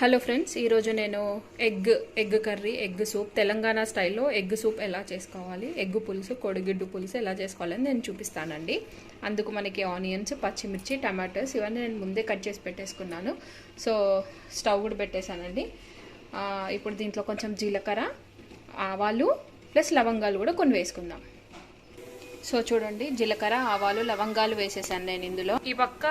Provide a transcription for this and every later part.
Hello friends ఈరోజు నేను egg egg curry egg soup Telangana స్టైల్లో ఎగ్ సూప్ ఎలా చేసుకోవాలి ఎగ్ పులుసు కొడిగిడ్డు పులుసు ఎలా చేసుకోవాలని నేను చూపిస్తానండి. అందుకు మనకి ఆనియన్స్ పచ్చిమిర్చి టమాటోస్ ఇవన్నీ నేను ముందే కట్ చేసి పెట్టేసుకున్నాను. సో స్టవ్ కూడా పెట్టేశానండి. ఇప్పుడు దీంట్లో కొంచెం జీలకర్ర ఆవాలు ప్లస్ లవంగాలు కూడా కొన్ని వేసుకుందాం. సో చూడండి జీలకర్ర ఆవాలు లవంగాలు వేసేసాను నేను ఇందులో. ఈ పక్క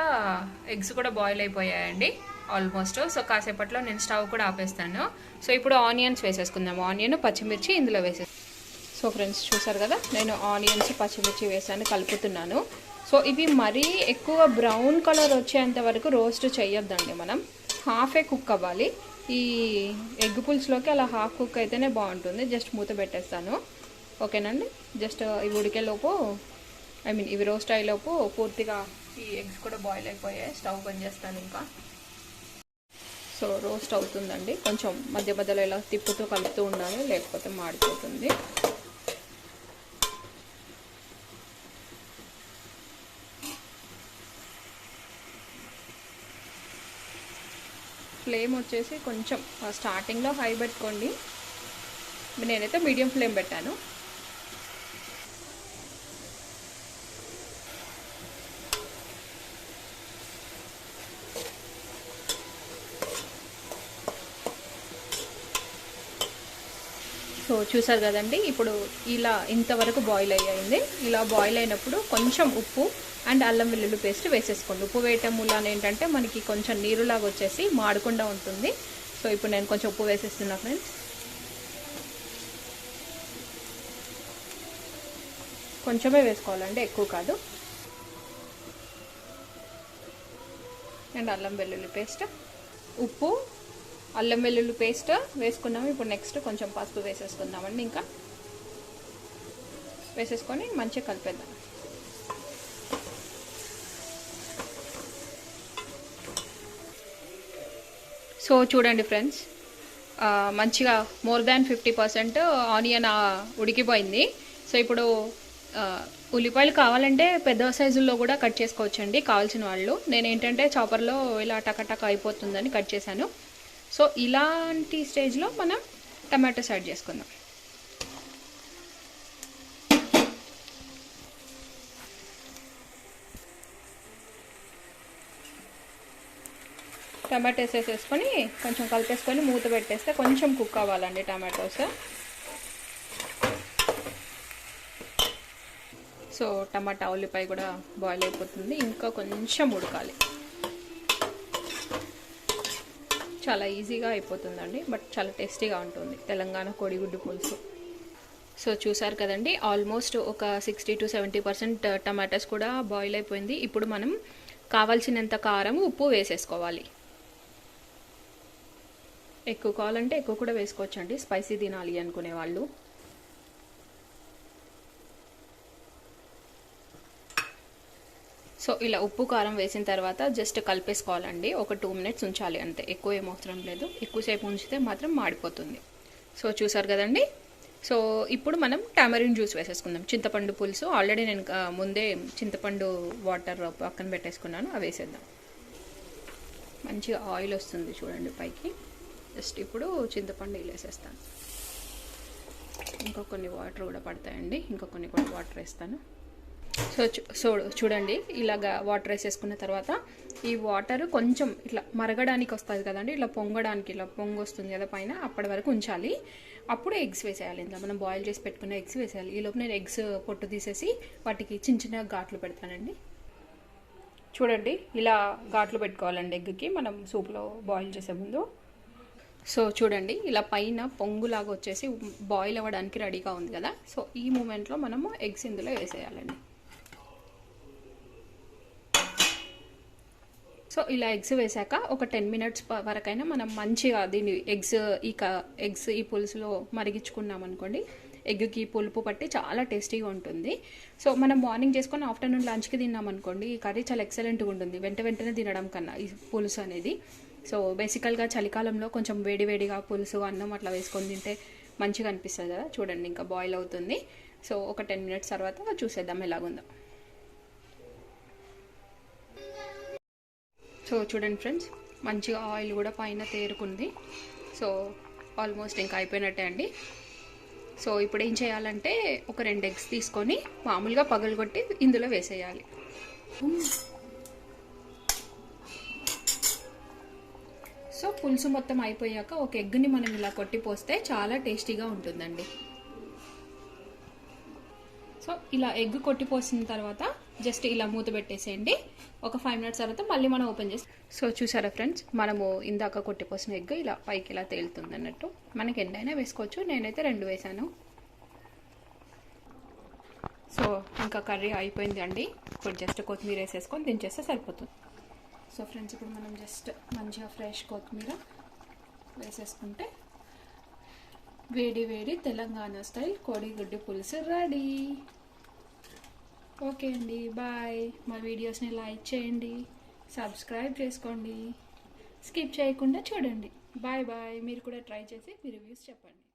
ఎగ్స్ కూడా బాయిల్ అయిపోయాయండి. ఆల్మోస్ట్. సో కాసేపట్లో నేను స్టవ్ కూడా ఆపేస్తాను. సో ఇప్పుడు ఆనియన్స్ వేసేసుకుందాం. ఆనియన్ పచ్చిమిర్చి ఇందులో వేసే సో ఫ్రెండ్స్ చూసారు కదా? నేను ఆనియన్స్ పచ్చిమిర్చి వేసాను కలుపుతున్నాను. సో ఇవి మరీ ఎక్కువ బ్రౌన్ కలర్ వచ్చేంత వరకు రోస్ట్ చేయొద్దండి మనం. హాఫే కుక్ అవ్వాలి. ఈ ఎగ్ పులుసులోకి అలా హాఫ్ కుక్ అయితేనే బాగుంటుంది. జస్ట్ మూత పెట్టేస్తాను. ఓకేనండి? జస్ట్ ఇవి ఉడికేలోపు ఐ మీన్ ఇవి రోస్ట్ అయ్యేలోపు పూర్తిగా ఈ ఎగ్స్ కూడా బాయిల్ అయిపోయాయి. స్టవ్ బంద్ చేస్తాను ఇంకా. సో రోస్ట్ అవుతుందండి. కొంచెం మధ్య మధ్యలో ఇలా తిప్పుతూ కలుపుతూ ఉండాలి లేకపోతే మాడిపోతుంది. ఫ్లేమ్ వచ్చేసి కొంచెం స్టార్టింగ్లో హై పెట్టుకోండి. నేనైతే మీడియం ఫ్లేమ్ పెట్టాను. సో చూసారు కదండి ఇప్పుడు ఇలా ఇంతవరకు బాయిల్ అయ్యింది. ఇలా బాయిల్ అయినప్పుడు కొంచెం ఉప్పు అండ్ అల్లం వెల్లుల్లి పేస్ట్ వేసేసుకోండి. ఉప్పు వేయటం వల్ల ఏంటంటే మనకి కొంచెం నీరులాగా వచ్చేసి మాడకుండా ఉంటుంది. సో ఇప్పుడు నేను కొంచెం ఉప్పు వేసేస్తున్నా ఫ్రెండ్స్ కొంచెమే వేసుకోవాలండి ఎక్కువ కాదు. అండ్ అల్లం వెల్లుల్లి పేస్ట్ ఉప్పు అల్లం వెల్లుల్లి పేస్ట్ వేసుకున్నాము ఇప్పుడు నెక్స్ట్ కొంచెం పసుపు వేసేసుకుందామండి ఇంకా. వేసేసుకొని మంచిగా కలిపేద్దాం. సో చూడండి ఫ్రెండ్స్ మంచిగా more than fifty percent onion ఉడికిపోయింది. సో ఇప్పుడు ఉల్లిపాయలు కావాలంటే పెద్ద సైజుల్లో కూడా కట్ చేసుకోవచ్చండి కావాల్సిన వాళ్ళు. నేను ఏంటంటే చాపర్లో ఇలా టకటక అయిపోతుందని కట్ చేశాను. సో ఇలాంటి స్టేజ్లో మనం టమాటోస్ యాడ్ చేసుకుందాం. టమాటోస్ వేసేసుకొని కొంచెం కలిపేసుకొని మూత పెట్టేస్తే కొంచెం కుక్ అవ్వాలండి టమాటోస్. సో టమాటా ఉల్లిపాయ కూడా బాయిల్ అయిపోతుంది. ఇంకా కొంచెం ఉడకాలి. చాలా ఈజీగా అయిపోతుందండి బట్ చాలా టేస్టీగా ఉంటుంది. తెలంగాణ కోడిగుడ్డు పులుసు. సో చూసారు కదండి ఆల్మోస్ట్ ఒక sixty to seventy percent tomatoes కూడా బాయిల్ అయిపోయింది. ఇప్పుడు మనం కావాల్సినంత కారం ఉప్పు వేసేసుకోవాలి. ఎక్కువ కావాలంటే ఎక్కువ కూడా వేసుకోవచ్చండి. స్పైసీ తినాలి అనుకునే వాళ్ళు. సో ఇలా ఉప్పు కారం వేసిన తర్వాత జస్ట్ కలిపేసుకోవాలండి. ఒక టూ మినిట్స్ ఉంచాలి అంతే. ఎక్కువ ఏం అవసరం లేదు. ఎక్కువసేపు ఉంచితే మాత్రం మాడిపోతుంది. సో చూసారు కదండి? సో ఇప్పుడు మనం టామరిన్ జ్యూస్ వేసేసుకుందాం. చింతపండు పులుసు. ఆల్రెడీ నేను ముందే చింతపండు వాటర్ పక్కన పెట్టేసుకున్నాను. అవి వేసేద్దాం. మంచిగా ఆయిల్ వస్తుంది చూడండి పైకి. జస్ట్ ఇప్పుడు చింతపండు ఇలా వేసేస్తాను. ఇంకా కొన్ని వాటర్ కూడా పడతాయండి. ఇంకా కొన్ని కూడా వాటర్ వేస్తాను. సో చూ- సో చూడండి ఇలాగా వాటర్ వేసేసుకున్న తర్వాత ఈ వాటర్ కొంచెం ఇట్లా మరగడానికి వస్తుంది కదండి ఇట్లా పొంగడానికి ఇలా పొంగు వస్తుంది కదా పైన అప్పటి వరకు ఉంచాలి. అప్పుడు ఎగ్స్ వేసేయాలి ఇందులో. మనం బాయిల్ చేసి పెట్టుకున్న ఎగ్స్ వేసేయాలి. ఈలోపు నేను ఎగ్స్ పొట్టు తీసేసి వాటికి చిన్న చిన్న ఘాట్లు పెడతానండి. చూడండి ఇలా ఘాట్లు పెట్టుకోవాలండి ఎగ్కి. మనం సూప్లో బాయిల్ చేసే ముందు. సో చూడండి ఇలా పైన పొంగులాగా వచ్చేసి బాయిల్ అవ్వడానికి రెడీగా ఉంది కదా. సో ఈ మూమెంట్లో మనము ఎగ్స్ ఇందులో వేసేయాలండి. ఇలా ఎగ్స్ వేసాక ఒక టెన్ మినిట్స్ వరకైనా మనం మంచిగా దీన్ని ఎగ్స్ ఈ క ఎగ్స్ ఈ పులుసులో మరిగించుకున్నాం అనుకోండి ఎగ్కి పులుపు పట్టి చాలా టేస్టీగా ఉంటుంది. సో మనం మార్నింగ్ చేసుకొని ఆఫ్టర్నూన్ లంచ్కి తిన్నాం అనుకోండి ఈ కర్రీ చాలా ఎక్సలెంట్గా ఉంటుంది. వెంట వెంటనే తినడం కన్నా ఈ పులుసు అనేది. సో బేసికల్గా చలికాలంలో కొంచెం వేడి వేడిగా పులుసు అన్నం అట్లా వేసుకొని తింటే మంచిగా అనిపిస్తుంది కదా చూడండి ఇంకా బాయిల్ అవుతుంది. సో ఒక టెన్ మినిట్స్ తర్వాత చూసేద్దాం ఎలాగుందో. సో చూడండి ఫ్రెండ్స్ మంచిగా ఆయిల్ కూడా పైన తేరుకుంది. సో ఆల్మోస్ట్ ఇంకా అయిపోయినట్టే అండి. సో ఇప్పుడు ఏం చేయాలంటే ఒక రెండు ఎగ్స్ తీసుకొని మామూలుగా పగలగొట్టి ఇందులో వేసేయాలి. సో పులుసు మొత్తం అయిపోయాక ఒక ఎగ్ని మనం ఇలా కొట్టి పోస్తే చాలా టేస్టీగా ఉంటుందండి. సో ఇలా ఎగ్ కొట్టి పోసిన తర్వాత జస్ట్ ఇలా మూత పెట్టేసేయండి. ఒక ఫైవ్ మినిట్స్ తర్వాత మళ్ళీ మనం ఓపెన్ చేసి సో చూసారా ఫ్రెండ్స్ మనము ఇందాక కొట్టిపోసిన ఎగ్ ఇలా పైకి ఇలా తేలుతుంది అన్నట్టు. మనకి ఎండైనా వేసుకోవచ్చు నేనైతే రెండు వేసాను. సో ఇంకా కర్రీ అయిపోయింది అండి ఇప్పుడు జస్ట్ కొత్తిమీర వేసేసుకొని దించేస్తే సరిపోతుంది. సో ఫ్రెండ్స్ ఇప్పుడు మనం జస్ట్ మంచిగా ఫ్రెష్ కొత్తిమీర వేసేసుకుంటే వేడి వేడి తెలంగాణ స్టైల్ కోడిగుడ్డు పులుసు రెడీ. ఓకే అండి బాయ్. మా వీడియోస్ని లైక్ చేయండి సబ్స్క్రైబ్ చేసుకోండి. స్కిప్ చేయకుండా చూడండి. Bye bye. మీరు కూడా ట్రై చేసి మీ రివ్యూస్ చెప్పండి.